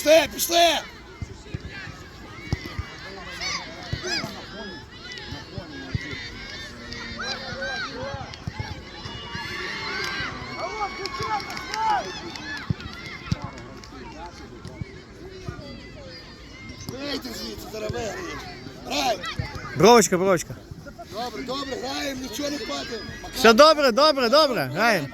Пішли, пішли! Вийди звідси, зараз виграємо. Граємо. Бровочка, бровочка. Добре, добре, граємо, нічого не падаємо. Все добре, добре, добре. Граємо.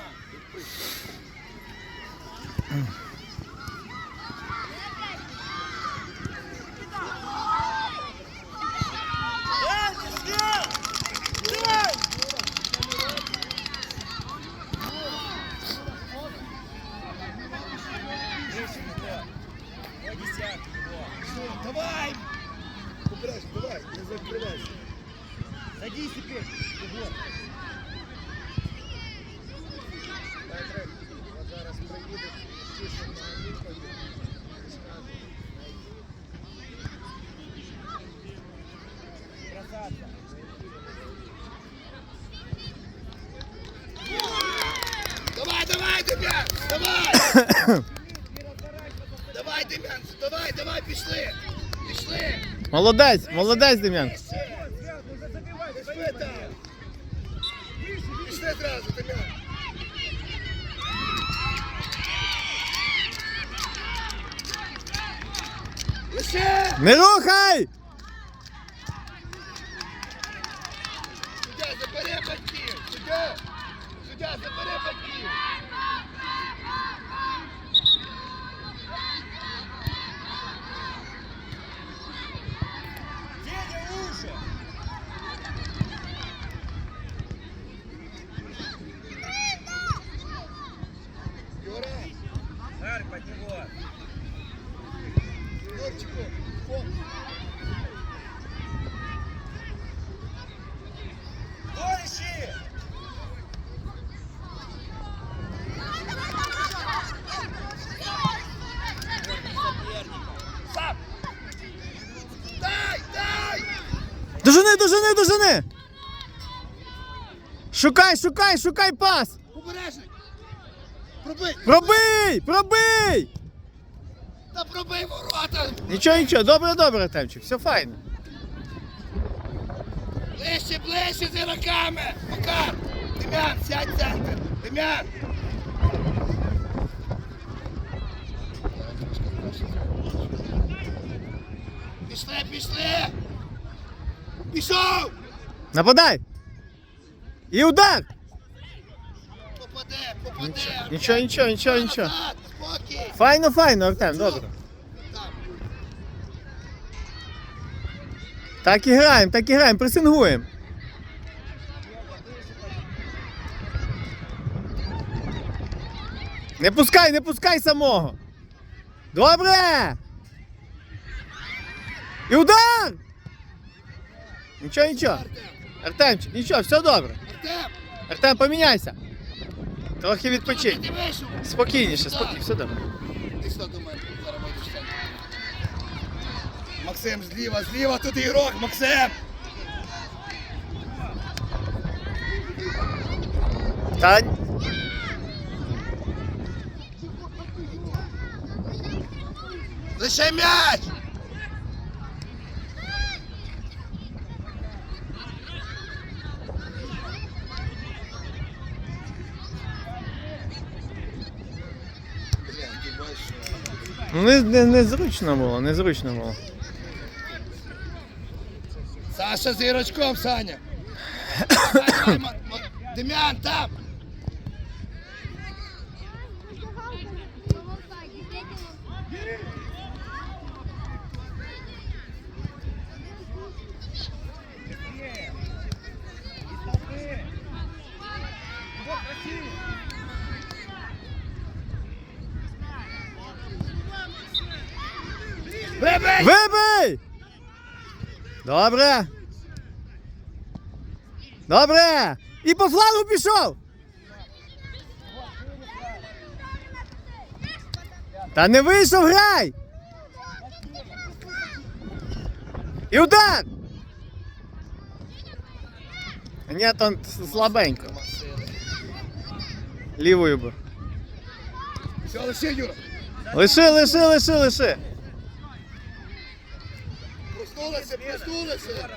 Молодець, молодець, Дем'ян. Не рухай! Суддя, забере батьків! Суддя, забере батьків! Сам! Дай, дай! Дожени, дожени, дожени! Шукай, шукай, шукай пас! Обережний! Пробий! Пробий! Пробий! Та пробий ворота! Нічого, нічого, добре, добре, Артемчик, все файно. Ближче, ближче з ігроками! Макар! Дем'ян, сядь центр! Дем'ян! Пішли, пішли! Пішов! Нападай! І удар! Попаде, попаде! Нічого, нічого, нічого, нічого. Назад, Спокій! Файно, файно, Артем, добре. Так і граємо, так і граємо, пресингуємо. Не пускай, не пускай самого. Добре! І удар! Нічого, нічого. Артем! Артемчик, нічого, все добре. Артем! Поміняйся. Трохи відпочинь. Спокійніше, спокійніше, все добре. Ти сюди до мене, зараз вийдеш в центр. Максим, зліва, зліва, тут ігрок, Максим! Та Лише м'яч! Ну, не, не, незручно було, незручно було. Саша з ігрочком, Саня. Давай, давай, Ма- Ма- Дем'ян, там! Вот красиво. Вибий! Вибий! Добре. Добре. І по флангу пішов. Та не вийшов, грай! І удар! Ні, там слабенько. Лівою би. Все, лише, Юра. Лиши, лиши, лиши, лиши. Проснулися, проснулися.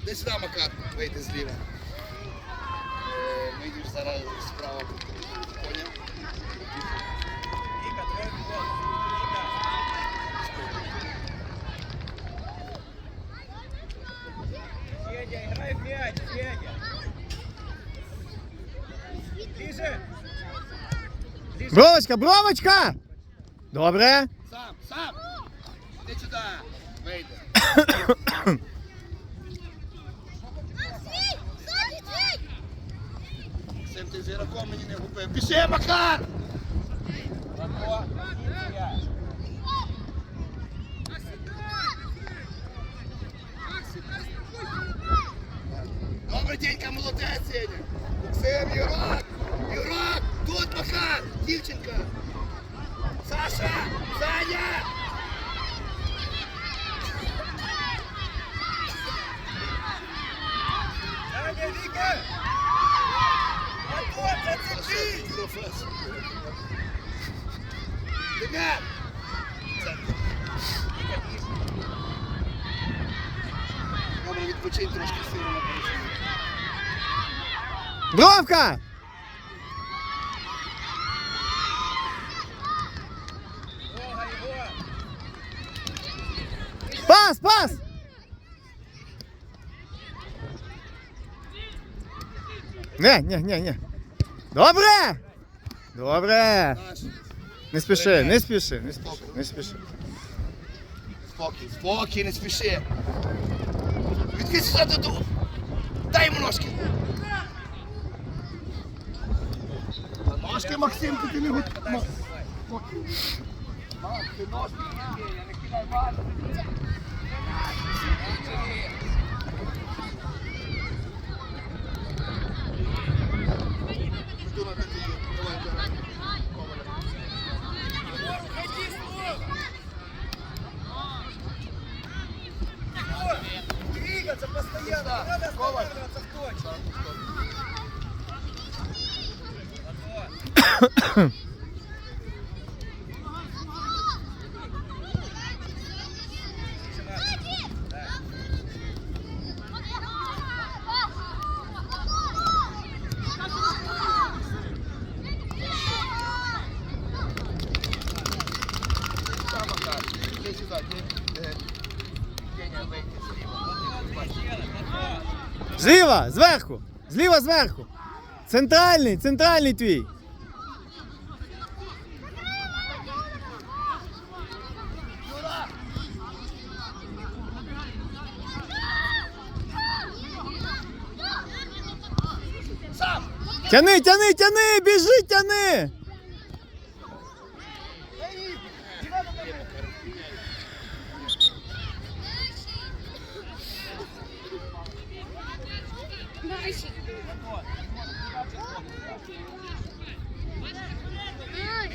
Нападающий. Де сюди, Макар, вийди зліва. Е, Вийдеш зараз справа. Вика. Федя, играй в мяч, Федя. Ближе. Ближе. Бровочка, бровочка! Добре. Сам, сам. Іди сюди. Вийди. Ти зіраком мені не губив. Пішли, Макар! Добрий день, молодець, Сеня. Максим, Юрак! Юрак! Тут Макар! Дівчинка! Саша! Саня! Вика. Професор. Дем'ян! Добре, відпочинь трошки силу на перешкоді. Бровка! Ого, его. Пас, пас! Не, не, не, не. Добре! Добре! Не спіши, не спіши, не спіши, не спіши. Спокій, спокій, не спіши. Відкрий сюди додому. Дай йому ножки. Ножки, Максим, ти, не гуд... Ма- ти ножки. Я не кидай на такі. Двигаться постоянно, надо останавливаться в точке. Антон. Сам Макар. Іди сюди, ти, е, Деня, вийди зліва. Зверху! Зліва, зверху! Центральний, центральний твій! Тяни, тяни, тяни! Біжи, тяни!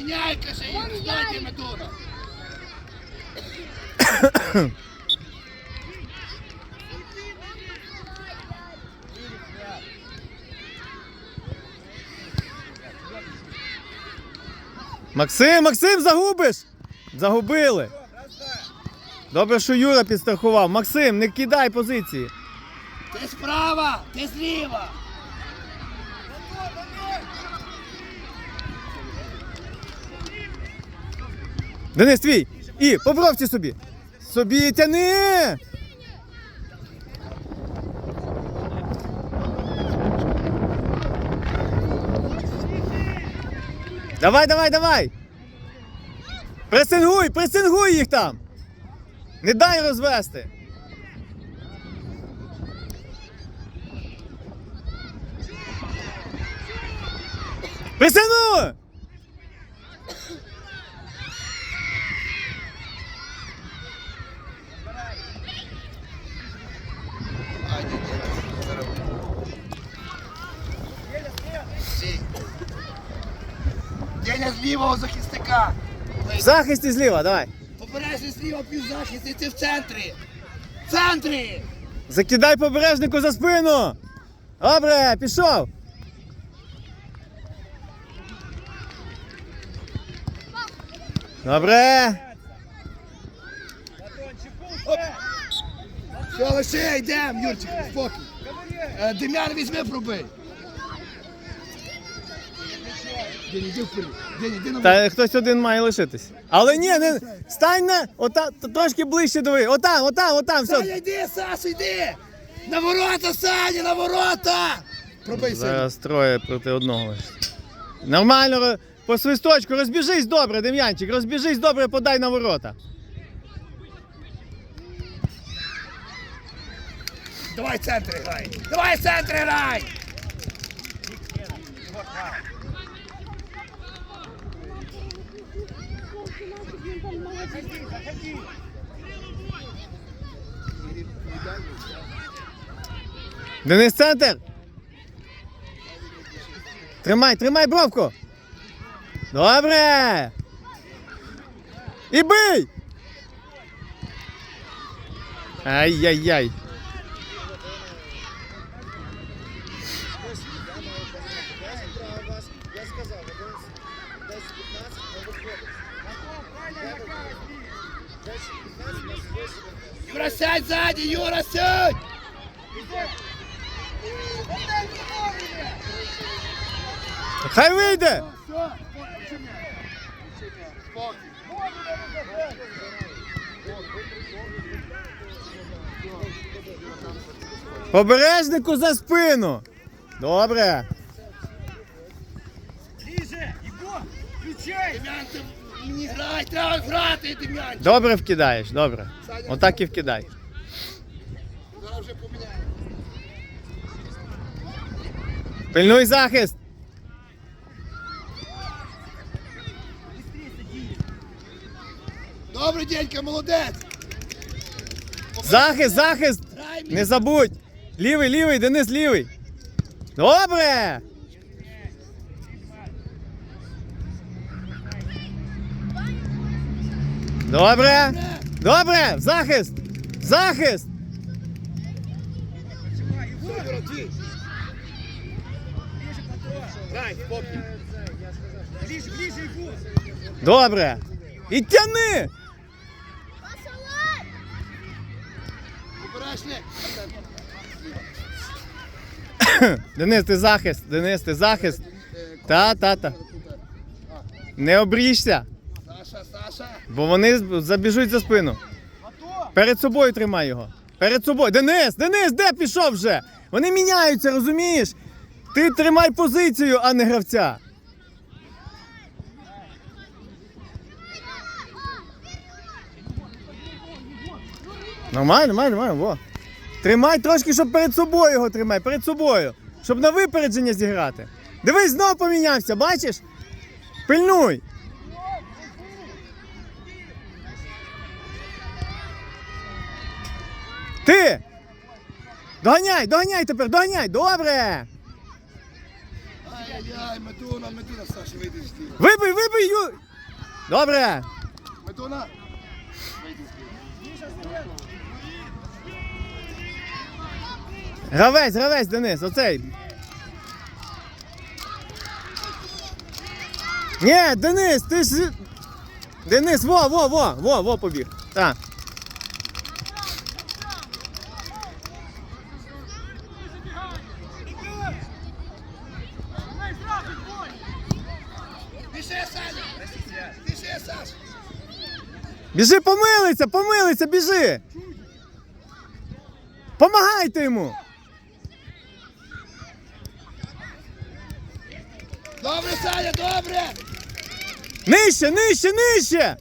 Міняй, каже їм, здайте Медуна. Максим, Максим, загубиш! Загубили! Добре, що Юра підстрахував. Максим, не кидай позиції. Ти справа, ти зліва. Денис, твій! І, побровці собі! Собі тяни! Давай, давай, давай! Пресингуй, пресингуй їх там! Не дай розвести! Пресингуй! А, ні, ні, зараз. Стій. Деня зліва у захисника. В захисті зліва, давай! Побережний зліва півзахист, і ти в центрі. В центрі! Закидай побережнику за спину! Добре, пішов! Добре. Все, лише йдемо, Юрчик, спокій. Е, Дем'ян візьми пробий. День, іди вперед. День, іди на Та хтось один має лишитись. Але ні, не стань на ота, т- трошки ближче до ви. Отам, отам, отам, Саня, все. йди, Саша, йди! На ворота, Саня, на ворота! Пробий, Саня. Зараз троє проти одного. лише. Нормально, ро- по свисточку, розбіжись добре, Дем'янчик, розбіжись добре, подай на ворота. Давай центр грай! Давай центр грай! Денис центр. Тримай, тримай бровку. Добре. І бий. Ай-яй-яй. Юра, сядь ззаді, Юра, сядь! Хай вийде. Побережнику за спину. Добре. Ближе, Егор, включай. Мені грай, треба грати, Дем'ян. Добре вкидаєш, добре. Отак і вкидай. Зараз вже поміняємо. Пильнуй захист. Добре, дядька, молодець. Захист, захист. Не забудь. Лівий, лівий, Денис лівий. Добре. Добре. Добре. Захист. Захист. Ближе, ближе, Добре. І тяни. Денис, ти захист. Денис, ти захист. Та, та, та. Не обріжся, Саша, Саша. бо вони забіжуть за спину. Перед собою тримай його. Перед собою. Денис, Денис, де пішов вже? Вони міняються, розумієш? Ти тримай позицію, а не гравця. Нормально, нормально, нормально, во. Тримай трошки, щоб перед собою його тримай, перед собою. Щоб на випередження зіграти. Дивись, знов помінявся, бачиш? Пильнуй. Ти! Доганяй, доганяй тепер, доганяй, добре! Ай-яй-яй, Медуна, Медуна, Саша, вийди з тіла. Вибий, вибий, Ю... Добре! Медуна. Вийди з тіла. Гравець, гравець, Денис, оцей. Ні, Денис, ти ж. Денис, во, во, во, во, во побіг. Так. Біжи, помилиться, помилиться, біжи. Помагайте йому. Добре, Саня, добре. Нижче, нижче, нижче.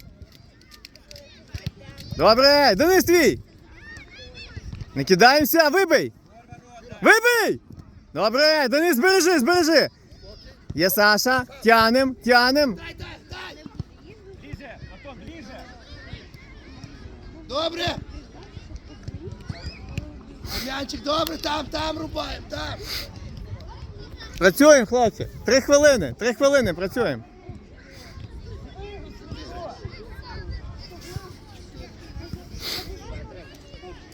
Добре, Денис твій. Не кидаємося, вибий. Вибий. Добре, Денис, збережи, збережи. Є Саша, тянем, тянем. Дай, дай, дай. Ближе, Антон, ближе. Добре. Дем'янчик, добре, там, там рубаємо, там. Працюємо, хлопці. Три хвилини, три хвилини працюємо.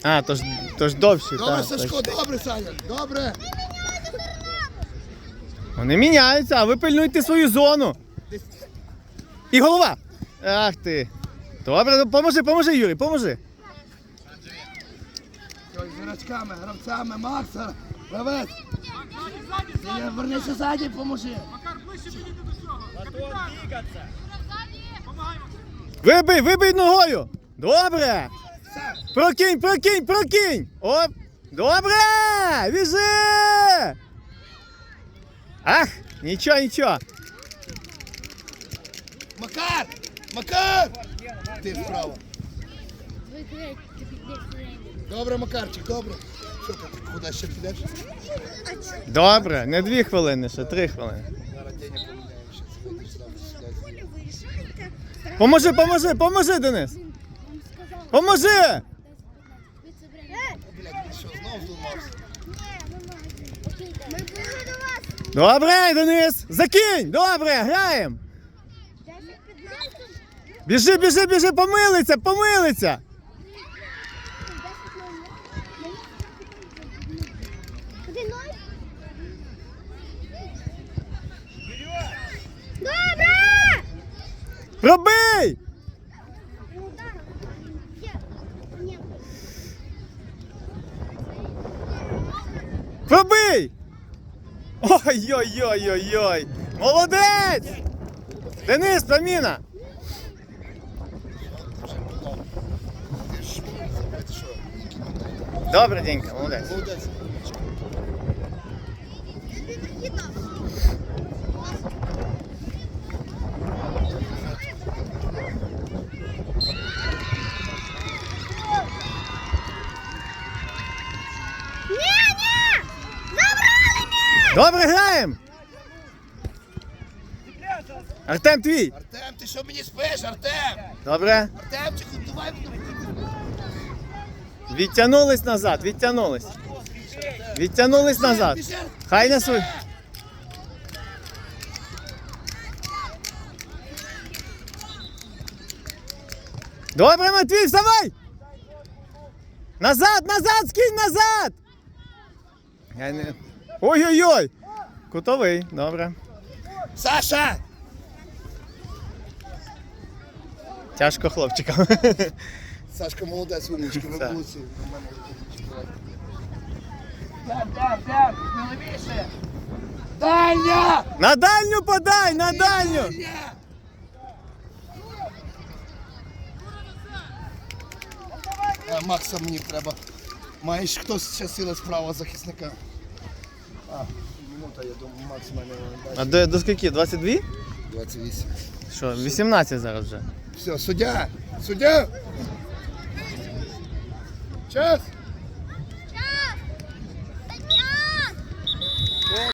А, то ж, то ж довші. Добре, так, Сашко, точно. добре, Саня, добре. Вони міняються, а ви пильнуйте свою зону. І голова. Ах ти. Добре, ну, поможи, поможи, Юрій, поможи. Зірочками, гравцями, Макса, гравець. Вернися ззаді, поможи. Вибий, вибий ногою. Добре. Прокинь, прокинь, прокинь. Оп. Добре. Біжи. Ах, нічого, нічого. Макар! Макар! Ти вправо. Добре, Макарчик, добре. Що ти куди ще підеш? Добре, не дві хвилини, ще три хвилини. Зараз. Поможи, поможи, поможи, Денис. Поможи. Що, знов вас. Добре, Денис. Закинь. Добре, граємо. 10-15. Біжи, біжи, біжи, помилиться, помилиться. Добре! Пробий. Удар. Пробий. Ой-ой-ой-ой-ой. Молодець. Денис, заміна. Ти ж, ти що? Добре, Денька, молодець. Молодець. Ні, ні! Забрали м'яч! Добре, граємо. Артем твій. Артем, ти що мені спиш, Артем? Добре. Артемчику, давай Відтягнулись назад, відтягнулись. Відтягнулись назад. Хай на свій. Добре, Матвій, вставай! Назад, назад, скинь назад! Не... Ой-ой-ой! Кутовий, добре. Саша! Тяжко хлопчикам. Сашка молодець, умнички, ви молодці. На мене. Дем, дем, дем, сміливіше! Дальня! На дальню подай, на дальню! Дальня! А, Макса мені треба. Маєш хтось ще сили справа захисника. А, минута, я думаю, Макс мене А до, до скільки? 22? 28. Що, 18 зараз вже. Все, суддя! Суддя! Cheers!